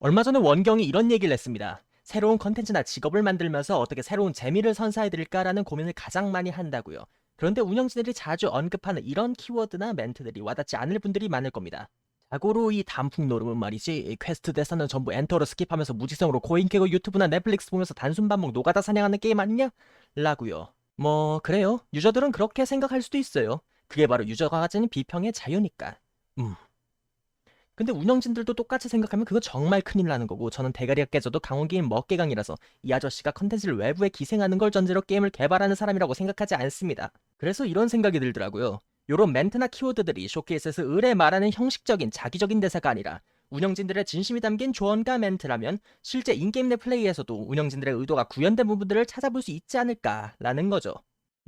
얼마 전에 원경이 이런 얘기를 했습니다. 새로운 컨텐츠나 직업을 만들면서 어떻게 새로운 재미를 선사해드릴까라는 고민을 가장 많이 한다고요. 그런데 운영진들이 자주 언급하는 이런 키워드나 멘트들이 와닿지 않을 분들이 많을 겁니다. 자고로 이 단풍 노름은 말이지 이 퀘스트 대사는 전부 엔터로 스킵하면서 무지성으로 코인 캐고 유튜브나 넷플릭스 보면서 단순 반복 노가다 사냥하는 게임 아니냐? 라고요. 뭐 그래요. 유저들은 그렇게 생각할 수도 있어요. 그게 바로 유저가 가진 비평의 자유니까. 음. 근데 운영진들도 똑같이 생각하면 그거 정말 큰일 나는 거고 저는 대가리가 깨져도 강원 게임 먹개강이라서 이 아저씨가 컨텐츠를 외부에 기생하는 걸 전제로 게임을 개발하는 사람이라고 생각하지 않습니다. 그래서 이런 생각이 들더라고요. 요런 멘트나 키워드들이 쇼케이스에서 의뢰 말하는 형식적인 자기적인 대사가 아니라 운영진들의 진심이 담긴 조언과 멘트라면 실제 인게임 내 플레이에서도 운영진들의 의도가 구현된 부분들을 찾아볼 수 있지 않을까라는 거죠.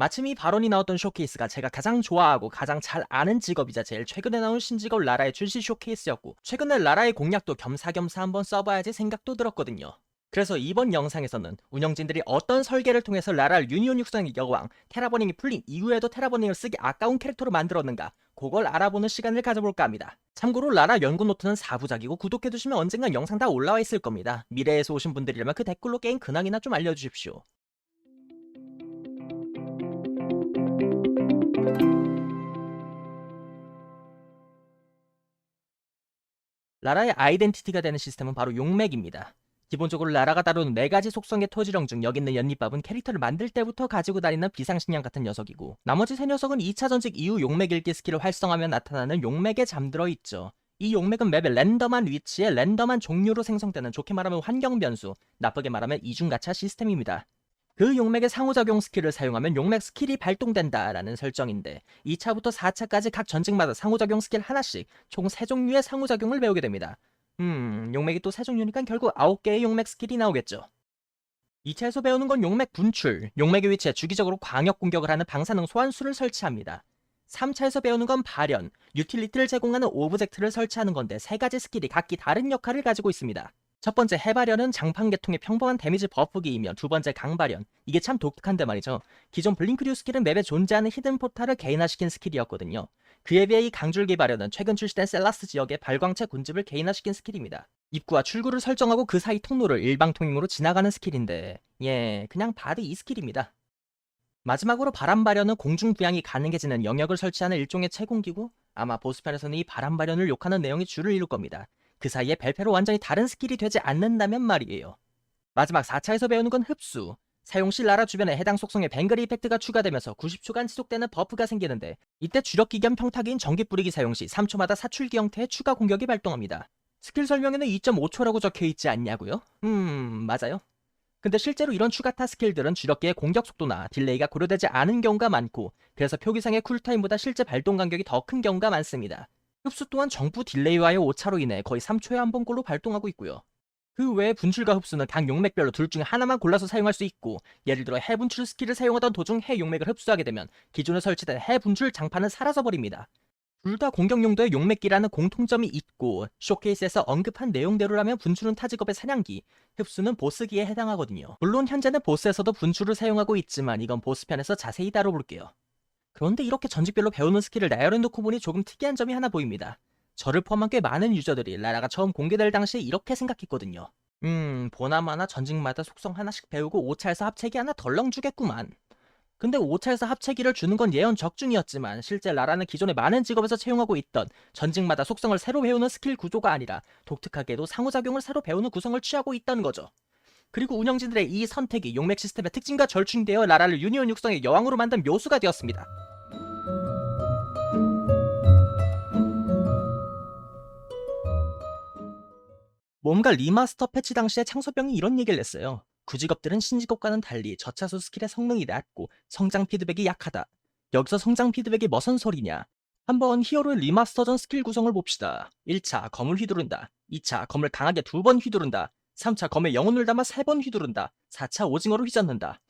마침 이 발언이 나왔던 쇼케이스가 제가 가장 좋아하고 가장 잘 아는 직업이자 제일 최근에 나온 신직업 라라의 출시 쇼케이스였고 최근에 라라의 공략도 겸사겸사 한번 써봐야지 생각도 들었거든요. 그래서 이번 영상에서는 운영진들이 어떤 설계를 통해서 라라를 유니온 육성의 여왕 테라버닝이 풀린 이후에도 테라버닝을 쓰기 아까운 캐릭터로 만들었는가 그걸 알아보는 시간을 가져볼까 합니다. 참고로 라라 연구 노트는 4부작이고 구독해두시면 언젠간 영상 다 올라와 있을 겁니다. 미래에서 오신 분들이라면 그 댓글로 게임 근황이나 좀 알려주십시오. 라라의 아이덴티티가 되는 시스템은 바로 용맥입니다. 기본적으로 라라가 다루는 네 가지 속성의 토지령 중 여기 있는 연립밥은 캐릭터를 만들 때부터 가지고 다니는 비상식량 같은 녀석이고 나머지 세 녀석은 2차 전직 이후 용맥 읽기 스킬을 활성화하며 나타나는 용맥에 잠들어 있죠. 이 용맥은 맵의 랜덤한 위치에 랜덤한 종류로 생성되는 좋게 말하면 환경 변수, 나쁘게 말하면 이중가차 시스템입니다. 그 용맥의 상호작용 스킬을 사용하면 용맥 스킬이 발동된다라는 설정인데 2차부터 4차까지 각 전직마다 상호작용 스킬 하나씩 총 3종류의 상호작용을 배우게 됩니다. 음, 용맥이 또 3종류니까 결국 9개의 용맥 스킬이 나오겠죠. 2차에서 배우는 건 용맥 분출, 용맥의 위치에 주기적으로 광역 공격을 하는 방사능 소환수를 설치합니다. 3차에서 배우는 건 발현, 유틸리티를 제공하는 오브젝트를 설치하는 건데 세 가지 스킬이 각기 다른 역할을 가지고 있습니다. 첫 번째 해발현은 장판 계통의 평범한 데미지 버프기이며 두 번째 강발현 이게 참 독특한데 말이죠. 기존 블링크류 스킬은 맵에 존재하는 히든 포탈을 개인화시킨 스킬이었거든요. 그에 비해 이 강줄기 발현은 최근 출시된 셀라스 지역의 발광체 군집을 개인화시킨 스킬입니다. 입구와 출구를 설정하고 그 사이 통로를 일방통행으로 지나가는 스킬인데 예 그냥 봐도 이 스킬입니다. 마지막으로 바람 발현은 공중 부양이 가능해지는 영역을 설치하는 일종의 채공기고 아마 보스편에서는 이 바람 발현을 욕하는 내용이 줄을 이룰 겁니다 그 사이에 벨페로 완전히 다른 스킬이 되지 않는다면 말이에요. 마지막 4차에서 배우는 건 흡수. 사용 시 라라 주변에 해당 속성의 뱅그리 이펙트가 추가되면서 90초간 지속되는 버프가 생기는데 이때 주력기 겸 평타기인 전기 뿌리기 사용 시 3초마다 사출기 형태의 추가 공격이 발동합니다. 스킬 설명에는 2.5초라고 적혀 있지 않냐고요? 음, 맞아요. 근데 실제로 이런 추가타 스킬들은 주력기의 공격 속도나 딜레이가 고려되지 않은 경우가 많고 그래서 표기상의 쿨타임보다 실제 발동 간격이 더 큰 경우가 많습니다. 흡수 또한 정부 딜레이와의 오차로 인해 거의 3초에 한 번꼴로 발동하고 있고요. 그 외에 분출과 흡수는 각 용맥별로 둘 중에 하나만 골라서 사용할 수 있고 예를 들어 해분출 스킬을 사용하던 도중 해 용맥을 흡수하게 되면 기존에 설치된 해분출 장판은 사라져 버립니다. 둘 다 공격 용도의 용맥기라는 공통점이 있고 쇼케이스에서 언급한 내용대로라면 분출은 타직업의 사냥기, 흡수는 보스기에 해당하거든요. 물론 현재는 보스에서도 분출을 사용하고 있지만 이건 보스편에서 자세히 다뤄볼게요. 그런데 이렇게 전직별로 배우는 스킬을 나열해 놓고 보니 조금 특이한 점이 하나 보입니다. 저를 포함한 꽤 많은 유저들이 라라가 처음 공개될 당시에 이렇게 생각했거든요. 음, 보나마나 전직마다 속성 하나씩 배우고 5차에서 합체기 하나 덜렁 주겠구만. 근데 5차에서 합체기를 주는 건 예언 적중이었지만 실제 라라는 기존의 많은 직업에서 채용하고 있던 전직마다 속성을 새로 배우는 스킬 구조가 아니라 독특하게도 상호작용을 새로 배우는 구성을 취하고 있다는 거죠. 그리고 운영진들의 이 선택이 용맥 시스템의 특징과 절충되어 라라를 유니온 육성의 여왕으로 만든 묘수가 되었습니다. 뭔가 리마스터 패치 당시에 창소병이 이런 얘기를 했어요. 구직업들은 신직업과는 달리 저차수 스킬의 성능이 낮고 성장 피드백이 약하다. 여기서 성장 피드백이 무슨 소리냐? 한번 히어로의 리마스터 전 스킬 구성을 봅시다. 1차 검을 휘두른다. 2차 검을 강하게 두 번 휘두른다. 3차 검에 영혼을 담아 3번 휘두른다. 4차 오징어로 휘젓는다.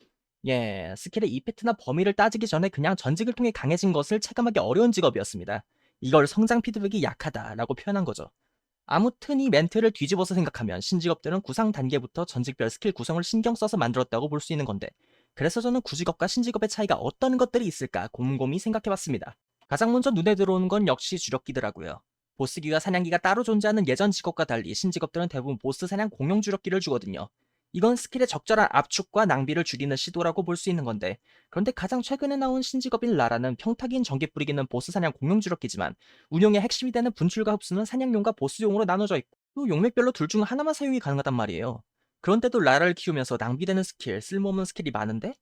예, 스킬의 이펙트나 범위를 따지기 전에 그냥 전직을 통해 강해진 것을 체감하기 어려운 직업이었습니다. 이걸 성장 피드백이 약하다라고 표현한 거죠. 아무튼 이 멘트를 뒤집어서 생각하면 신직업들은 구상 단계부터 전직별 스킬 구성을 신경 써서 만들었다고 볼 수 있는 건데 그래서 저는 구직업과 신직업의 차이가 어떤 것들이 있을까 곰곰이 생각해봤습니다. 가장 먼저 눈에 들어오는 건 역시 주력기더라고요. 보스기와 사냥기가 따로 존재하는 예전 직업과 달리 신직업들은 대부분 보스 사냥 공용 주력기를 주거든요. 이건 스킬의 적절한 압축과 낭비를 줄이는 시도라고 볼 수 있는 건데 그런데 가장 최근에 나온 신직업인 라라는 평타기인 전기 뿌리기는 보스 사냥 공용 주력기지만 운용의 핵심이 되는 분출과 흡수는 사냥용과 보스용으로 나눠져 있고 또 용맥별로 둘 중 하나만 사용이 가능하단 말이에요. 그런데도 라라를 키우면서 낭비되는 스킬, 쓸모없는 스킬이 많은데?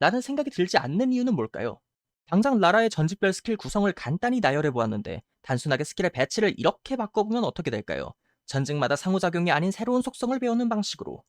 라는 생각이 들지 않는 이유는 뭘까요? 당장 라라의 전직별 스킬 구성을 간단히 나열해 보았는데 단순하게 스킬의 배치를 이렇게 바꿔보면 어떻게 될까요? 전직마다 상호작용이 아닌 새로운 속성을 배우는 방식으로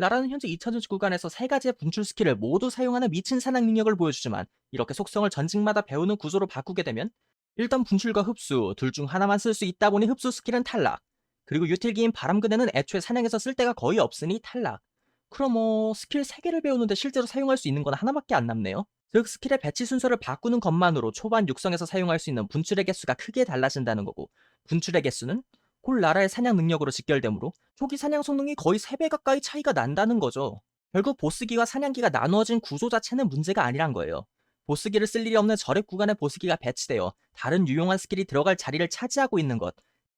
라라는 현재 2차전지 구간에서 세 가지의 분출 스킬을 모두 사용하는 미친 사냥 능력을 보여주지만 이렇게 속성을 전직마다 배우는 구조로 바꾸게 되면 일단 분출과 흡수 둘 중 하나만 쓸 수 있다 보니 흡수 스킬은 탈락. 그리고 유틸기인 바람그네는 애초에 사냥에서 쓸 데가 거의 없으니 탈락. 그럼 뭐 스킬 3개를 배우는데 실제로 사용할 수 있는 건 하나밖에 안 남네요? 즉 스킬의 배치 순서를 바꾸는 것만으로 초반 육성에서 사용할 수 있는 분출의 개수가 크게 달라진다는 거고 분출의 개수는 곧 라라의 사냥 능력으로 직결되므로 초기 사냥 성능이 거의 3배 가까이 차이가 난다는 거죠. 결국 보스기와 사냥기가 나누어진 구조 자체는 문제가 아니란 거예요. 보스기를 쓸 일이 없는 저랩 구간에 보스기가 배치되어 다른 유용한 스킬이 들어갈 자리를 차지하고 있는 것.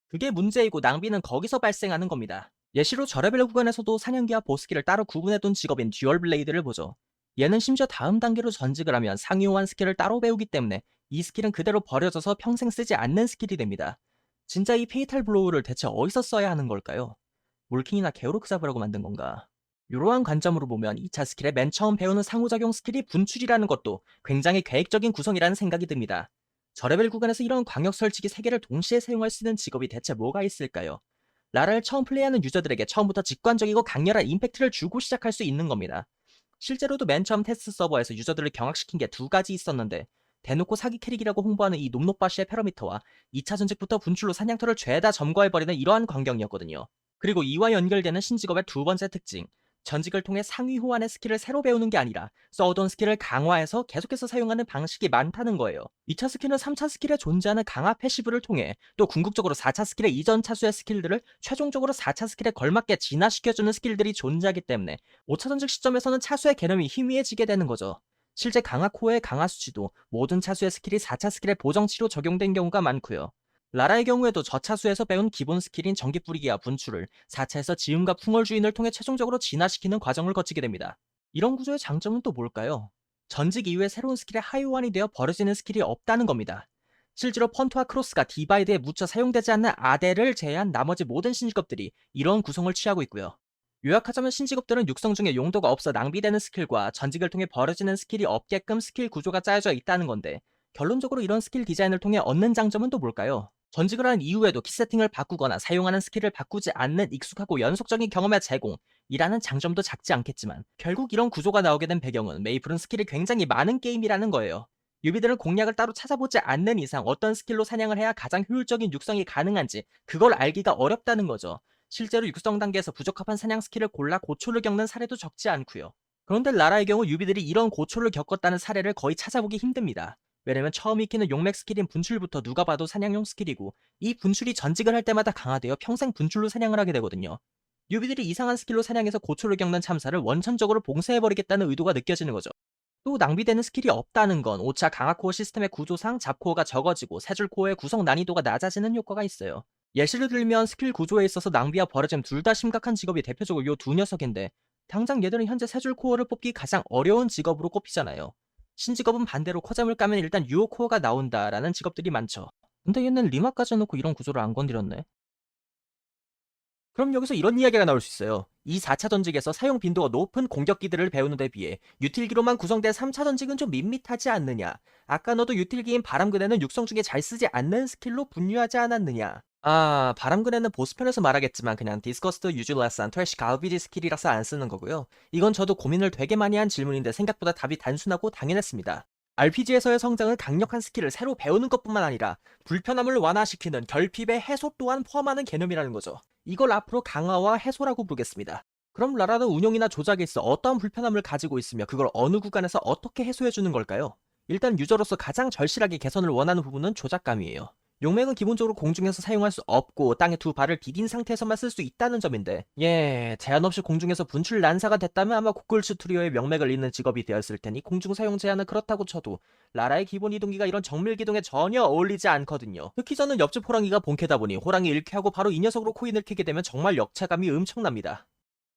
그게 문제이고 낭비는 거기서 발생하는 겁니다. 예시로 저레벨 구간에서도 사냥기와 보스기를 따로 구분해둔 직업인 듀얼 블레이드를 보죠. 얘는 심지어 다음 단계로 전직을 하면 상용한 스킬을 따로 배우기 때문에 이 스킬은 그대로 버려져서 평생 쓰지 않는 스킬이 됩니다. 진짜 이 페이탈 블로우를 대체 어디서 써야 하는 걸까요? 몰킹이나 게오르크 잡으라고 만든 건가? 이러한 관점으로 보면 2차 스킬의 맨 처음 배우는 상호작용 스킬이 분출이라는 것도 굉장히 계획적인 구성이라는 생각이 듭니다. 저레벨 구간에서 이런 광역 설치기 3개를 동시에 사용할 수 있는 직업이 대체 뭐가 있을까요? 라라를 처음 플레이하는 유저들에게 처음부터 직관적이고 강렬한 임팩트를 주고 시작할 수 있는 겁니다. 실제로도 맨 처음 테스트 서버에서 유저들을 경악시킨 게 두 가지 있었는데 대놓고 사기 캐릭이라고 홍보하는 이 놈노빠시의 패러미터와 2차 전직부터 분출로 사냥터를 죄다 점거해버리는 이러한 광경이었거든요. 그리고 이와 연결되는 신직업의 두 번째 특징, 전직을 통해 상위 호환의 스킬을 새로 배우는 게 아니라 써오던 스킬을 강화해서 계속해서 사용하는 방식이 많다는 거예요. 2차 스킬은 3차 스킬에 존재하는 강화 패시브를 통해 또 궁극적으로 4차 스킬의 이전 차수의 스킬들을 최종적으로 4차 스킬에 걸맞게 진화시켜주는 스킬들이 존재하기 때문에 5차 전직 시점에서는 차수의 개념이 희미해지게 되는 거죠. 실제 강화 코어의 강화 수치도 모든 차수의 스킬이 4차 스킬의 보정치로 적용된 경우가 많고요. 라라의 경우에도 저차수에서 배운 기본 스킬인 전기 뿌리기와 분출을 4차에서 지음과 풍월 주인을 통해 최종적으로 진화시키는 과정을 거치게 됩니다. 이런 구조의 장점은 또 뭘까요? 전직 이후에 새로운 스킬의 하이호환이 되어 버려지는 스킬이 없다는 겁니다. 실제로 펀트와 크로스가 디바이드에 묻혀 사용되지 않는 아델을 제외한 나머지 모든 신직업들이 이런 구성을 취하고 있고요. 요약하자면 신직업들은 육성 중에 용도가 없어 낭비되는 스킬과 전직을 통해 버려지는 스킬이 없게끔 스킬 구조가 짜여져 있다는 건데 결론적으로 이런 스킬 디자인을 통해 얻는 장점은 또 뭘까요? 전직을 한 이후에도 키 세팅을 바꾸거나 사용하는 스킬을 바꾸지 않는 익숙하고 연속적인 경험의 제공이라는 장점도 작지 않겠지만 결국 이런 구조가 나오게 된 배경은 메이플은 스킬이 굉장히 많은 게임이라는 거예요. 유비들은 공략을 따로 찾아보지 않는 이상 어떤 스킬로 사냥을 해야 가장 효율적인 육성이 가능한지 그걸 알기가 어렵다는 거죠. 실제로 육성 단계에서 부적합한 사냥 스킬을 골라 고초를 겪는 사례도 적지 않고요. 그런데 라라의 경우 유비들이 이런 고초를 겪었다는 사례를 거의 찾아보기 힘듭니다. 왜냐면 처음 익히는 용맥 스킬인 분출부터 누가 봐도 사냥용 스킬이고 이 분출이 전직을 할 때마다 강화되어 평생 분출로 사냥을 하게 되거든요. 유비들이 이상한 스킬로 사냥해서 고초를 겪는 참사를 원천적으로 봉쇄해버리겠다는 의도가 느껴지는 거죠. 또 낭비되는 스킬이 없다는 건 5차 강화 코어 시스템의 구조상 잡코어가 적어지고 세줄 코어의 구성 난이도가 낮아지는 효과가 있어요. 예시를 들면 스킬 구조에 있어서 낭비와 버려짐 둘 다 심각한 직업이 대표적으로 요 두 녀석인데 당장 얘들은 현재 세 줄 코어를 뽑기 가장 어려운 직업으로 꼽히잖아요. 신직업은 반대로 코잠을 까면 일단 유호 코어가 나온다라는 직업들이 많죠. 근데 얘는 리마까지 놓고 이런 구조를 안 건드렸네. 그럼 여기서 이런 이야기가 나올 수 있어요. 이 4차 전직에서 사용 빈도가 높은 공격기들을 배우는 데 비해 유틸기로만 구성된 3차 전직은 좀 밋밋하지 않느냐. 아까 너도 유틸기인 바람그네는 육성 중에 잘 쓰지 않는 스킬로 분류하지 않았느냐. 아, 바람그네는 보스편에서 말하겠지만 그냥 디스커스트 유즈레스한 트래시 갈비지 스킬이라서 안 쓰는 거고요. 이건 저도 고민을 되게 많이 한 질문인데 생각보다 답이 단순하고 당연했습니다. RPG에서의 성장은 강력한 스킬을 새로 배우는 것뿐만 아니라 불편함을 완화시키는 결핍의 해소 또한 포함하는 개념이라는 거죠. 이걸 앞으로 강화와 해소라고 부르겠습니다. 그럼 라라는 운용이나 조작에 있어 어떠한 불편함을 가지고 있으며 그걸 어느 구간에서 어떻게 해소해주는 걸까요? 일단 유저로서 가장 절실하게 개선을 원하는 부분은 조작감이에요. 용맥은 기본적으로 공중에서 사용할 수 없고 땅에 두 발을 디딘 상태에서만 쓸 수 있다는 점인데 예 제한 없이 공중에서 분출 난사가 됐다면 아마 고글츠 트리오의 명맥을 잇는 직업이 되었을 테니 공중 사용 제한은 그렇다고 쳐도 라라의 기본 이동기가 이런 정밀 기동에 전혀 어울리지 않거든요. 특히 저는 옆집 호랑이가 본캐다 보니 호랑이 1캐하고 바로 이 녀석으로 코인을 캐게 되면 정말 역차감이 엄청납니다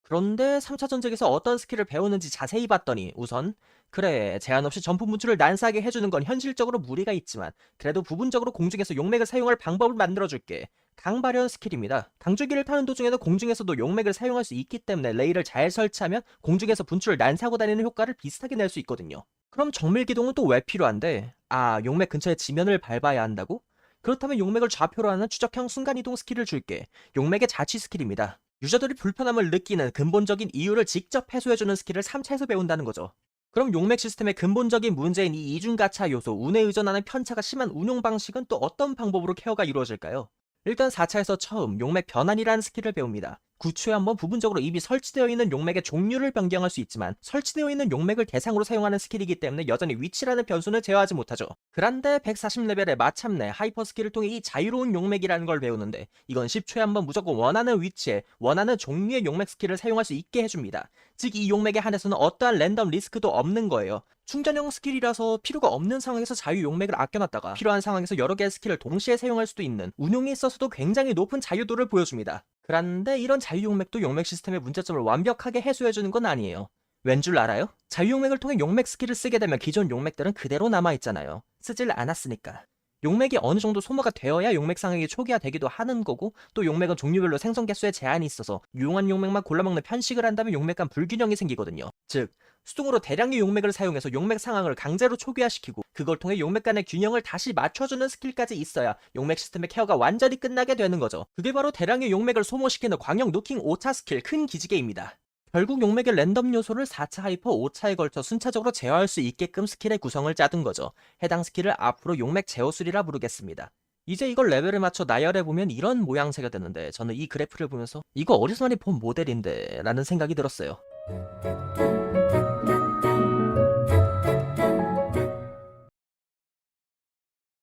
그런데 3차 전쟁에서 어떤 스킬을 배우는지 자세히 봤더니 우선 그래 제한 없이 전품 분출을 난사하게 해주는 건 현실적으로 무리가 있지만 그래도 부분적으로 공중에서 용맥을 사용할 방법을 만들어줄게. 강발현 스킬입니다. 강주기를 타는 도중에도 공중에서도 용맥을 사용할 수 있기 때문에 레이를 잘 설치하면 공중에서 분출을 난사하고 다니는 효과를 비슷하게 낼 수 있거든요. 그럼 정밀 기동은 또 왜 필요한데? 아 용맥 근처에 지면을 밟아야 한다고? 그렇다면 용맥을 좌표로 하는 추적형 순간이동 스킬을 줄게. 용맥의 자취 스킬입니다 유저들이 불편함을 느끼는 근본적인 이유를 직접 해소해주는 스킬을 3차에서 배운다는 거죠. 그럼 용맥 시스템의 근본적인 문제인 이 이중가차 요소, 운에 의존하는 편차가 심한 운용 방식은 또 어떤 방법으로 케어가 이루어질까요? 일단 4차에서 처음 용맥 변환이라는 스킬을 배웁니다. 9초에 한번 부분적으로 이미 설치되어 있는 용맥의 종류를 변경할 수 있지만 설치되어 있는 용맥을 대상으로 사용하는 스킬이기 때문에 여전히 위치라는 변수는 제어하지 못하죠. 그런데 140레벨에 마참내 하이퍼 스킬을 통해 이 자유로운 용맥이라는 걸 배우는데 이건 10초에 한번 무조건 원하는 위치에 원하는 종류의 용맥 스킬을 사용할 수 있게 해줍니다. 즉 이 용맥에 한해서는 어떠한 랜덤 리스크도 없는 거예요. 충전형 스킬이라서 필요가 없는 상황에서 자유 용맥을 아껴놨다가 필요한 상황에서 여러 개의 스킬을 동시에 사용할 수도 있는 운용에 있어서도 굉장히 높은 자유도를 보여줍니다. 그런데 이런 자유 용맥도 용맥 시스템의 문제점을 완벽하게 해소해주는 건 아니에요. 왠 줄 알아요? 자유 용맥을 통해 용맥 스킬을 쓰게 되면 기존 용맥들은 그대로 남아있잖아요. 쓰질 않았으니까. 용맥이 어느 정도 소모가 되어야 용맥 상액이 초기화되기도 하는 거고 또 용맥은 종류별로 생성 개수에 제한이 있어서 유용한 용맥만 골라먹는 편식을 한다면 용맥 간 불균형이 생기거든요. 즉 수동으로 대량의 용맥을 사용해서 용맥 상황을 강제로 초기화시키고 그걸 통해 용맥 간의 균형을 다시 맞춰주는 스킬까지 있어야 용맥 시스템의 케어가 완전히 끝나게 되는 거죠. 그게 바로 대량의 용맥을 소모시키는 광역 노킹 5차 스킬 큰 기지개입니다. 결국 용맥의 랜덤 요소를 4차 하이퍼 5차에 걸쳐 순차적으로 제어할 수 있게끔 스킬의 구성을 짜둔 거죠. 해당 스킬을 앞으로 용맥 제어술이라 부르겠습니다. 이제 이걸 레벨에 맞춰 나열해보면 이런 모양새가 되는데 저는 이 그래프를 보면서 이거 어디서 많이 본 모델인데 라는 생각이 들었어요.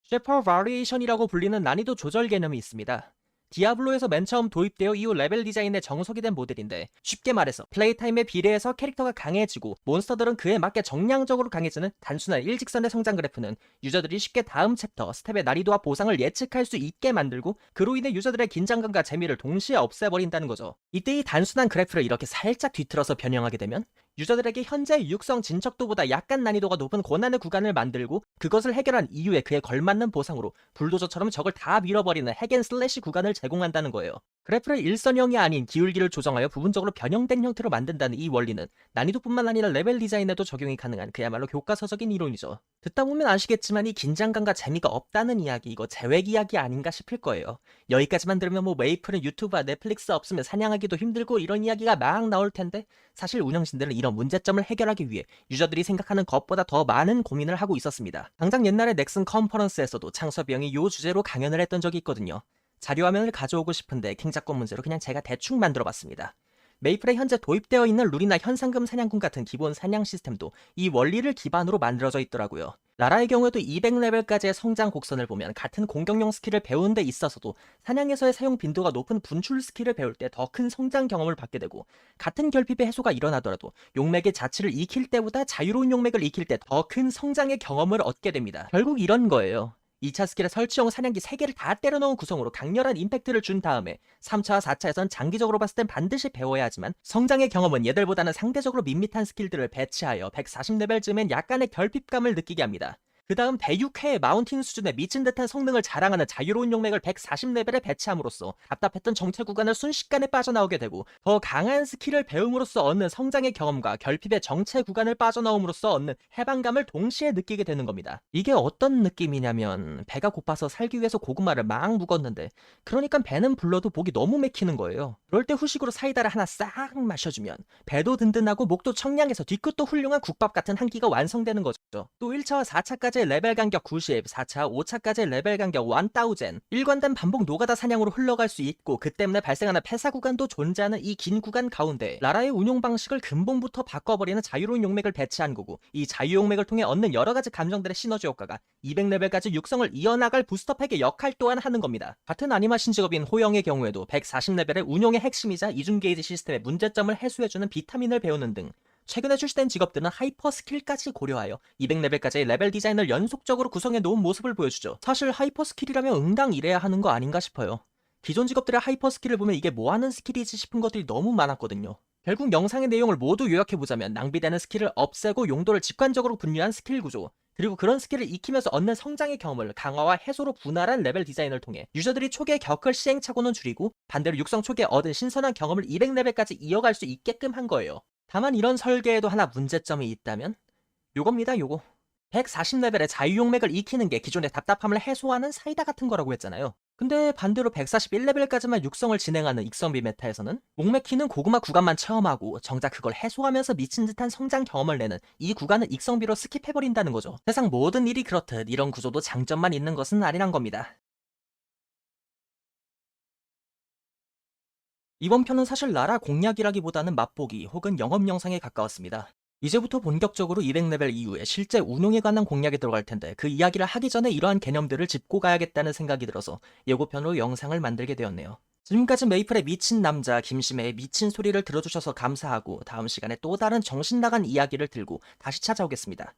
쉐퍼 바리에이션이라고 불리는 난이도 조절 개념이 있습니다. 디아블로에서 맨 처음 도입되어 이후 레벨 디자인의 정석이 된 모델인데 쉽게 말해서 플레이 타임에 비례해서 캐릭터가 강해지고 몬스터들은 그에 맞게 정량적으로 강해지는 단순한 일직선의 성장 그래프는 유저들이 쉽게 다음 챕터 스텝의 난이도와 보상을 예측할 수 있게 만들고 그로 인해 유저들의 긴장감과 재미를 동시에 없애버린다는 거죠. 이때 이 단순한 그래프를 이렇게 살짝 뒤틀어서 변형하게 되면 유저들에게 현재 육성 진척도보다 약간 난이도가 높은 고난의 구간을 만들고 그것을 해결한 이후에 그에 걸맞는 보상으로 불도저처럼 적을 다 밀어버리는 핵앤슬래시 구간을 제공한다는 거예요. 그래프를 일선형이 아닌 기울기를 조정하여 부분적으로 변형된 형태로 만든다는 이 원리는 난이도뿐만 아니라 레벨 디자인에도 적용이 가능한 그야말로 교과서적인 이론이죠. 듣다 보면 아시겠지만 이 긴장감과 재미가 없다는 이야기 이거 재획 이야기 아닌가 싶을 거예요. 여기까지만 들으면 뭐 메이플은 유튜브와 넷플릭스 없으면 사냥하기도 힘들고 이런 이야기가 막 나올 텐데 사실 운영진들은 이런 문제점을 해결하기 위해 유저들이 생각하는 것보다 더 많은 고민을 하고 있었습니다. 당장 옛날에 넥슨 컨퍼런스에서도 창섭이 형이 요 주제로 강연을 했던 적이 있거든요. 자료 화면을 가져오고 싶은데 킹작권 문제로 그냥 제가 대충 만들어 봤습니다. 메이플에 현재 도입되어 있는 룰이나 현상금 사냥꾼 같은 기본 사냥 시스템도 이 원리를 기반으로 만들어져 있더라고요. 라라의 경우에도 200레벨까지의 성장 곡선을 보면 같은 공격용 스킬을 배우는 데 있어서도 사냥에서의 사용 빈도가 높은 분출 스킬을 배울 때 더 큰 성장 경험을 받게 되고 같은 결핍의 해소가 일어나더라도 용맥의 자취를 익힐 때보다 자유로운 용맥을 익힐 때 더 큰 성장의 경험을 얻게 됩니다. 결국 이런 거예요. 2차 스킬에 설치용 사냥기 3개를 다 때려넣은 구성으로 강렬한 임팩트를 준 다음에 3차와 4차에선 장기적으로 봤을 땐 반드시 배워야 하지만 성장의 경험은 얘들보다는 상대적으로 밋밋한 스킬들을 배치하여 140레벨쯤엔 약간의 결핍감을 느끼게 합니다. 그 다음 106회의 마운틴 수준의 미친 듯한 성능을 자랑하는 자유로운 용맥을 140레벨에 배치함으로써 답답했던 정체 구간을 순식간에 빠져나오게 되고 더 강한 스킬을 배움으로써 얻는 성장의 경험과 결핍의 정체 구간을 빠져나옴으로써 얻는 해방감을 동시에 느끼게 되는 겁니다. 이게 어떤 느낌이냐면 배가 고파서 살기 위해서 고구마를 막 묵었는데 그러니까 배는 불러도 목이 너무 맥히는 거예요. 그럴 때 후식으로 사이다를 하나 싹 마셔주면 배도 든든하고 목도 청량해서 뒤끝도 훌륭한 국밥 같은 한 끼가 완성되는 거죠. 또 1차와 4차까지 의 3차까지 레벨 간격 90, 4차, 5차까지 레벨 간격 1000, 일관된 반복 노가다 사냥으로 흘러갈 수 있고 그 때문에 발생하는 폐사 구간도 존재하는 이 긴 구간 가운데 라라의 운용 방식을 근본부터 바꿔버리는 자유로운 용맥을 배치한 거고 이 자유 용맥을 통해 얻는 여러 가지 감정들의 시너지 효과가 200레벨까지 육성을 이어나갈 부스터팩의 역할 또한 하는 겁니다. 같은 아니마 신 직업인 호영의 경우에도 140레벨의 운용의 핵심이자 이중 게이지 시스템의 문제점을 해소해주는 비타민을 배우는 등 최근에 출시된 직업들은 하이퍼 스킬까지 고려하여 200레벨까지의 레벨 디자인을 연속적으로 구성해 놓은 모습을 보여주죠. 사실 하이퍼 스킬이라면 응당 이래야 하는 거 아닌가 싶어요. 기존 직업들의 하이퍼 스킬을 보면 이게 뭐하는 스킬이지 싶은 것들이 너무 많았거든요. 결국 영상의 내용을 모두 요약해보자면 낭비되는 스킬을 없애고 용도를 직관적으로 분류한 스킬 구조 그리고 그런 스킬을 익히면서 얻는 성장의 경험을 강화와 해소로 분할한 레벨 디자인을 통해 유저들이 초기에 겪을 시행착오는 줄이고 반대로 육성 초기에 얻은 신선한 경험을 200레벨까지 이어갈 수 있게끔 한 거예요. 다만 이런 설계에도 하나 문제점이 있다면 요겁니다 요거 140레벨의 자유용맥을 익히는 게 기존의 답답함을 해소하는 사이다 같은 거라고 했잖아요. 근데 반대로 141레벨까지만 육성을 진행하는 익성비 메타에서는 목맥 키는 고구마 구간만 체험하고 정작 그걸 해소하면서 미친 듯한 성장 경험을 내는 이 구간을 익성비로 스킵해버린다는 거죠. 세상 모든 일이 그렇듯 이런 구조도 장점만 있는 것은 아니란 겁니다. 이번 편은 사실 나라 공략이라기보다는 맛보기 혹은 영업 영상에 가까웠습니다. 이제부터 본격적으로 200레벨 이후에 실제 운용에 관한 공략이 들어갈 텐데 그 이야기를 하기 전에 이러한 개념들을 짚고 가야겠다는 생각이 들어서 예고편으로 영상을 만들게 되었네요. 지금까지 메이플의 미친 남자 김심혜의 미친 소리를 들어주셔서 감사하고 다음 시간에 또 다른 정신 나간 이야기를 들고 다시 찾아오겠습니다.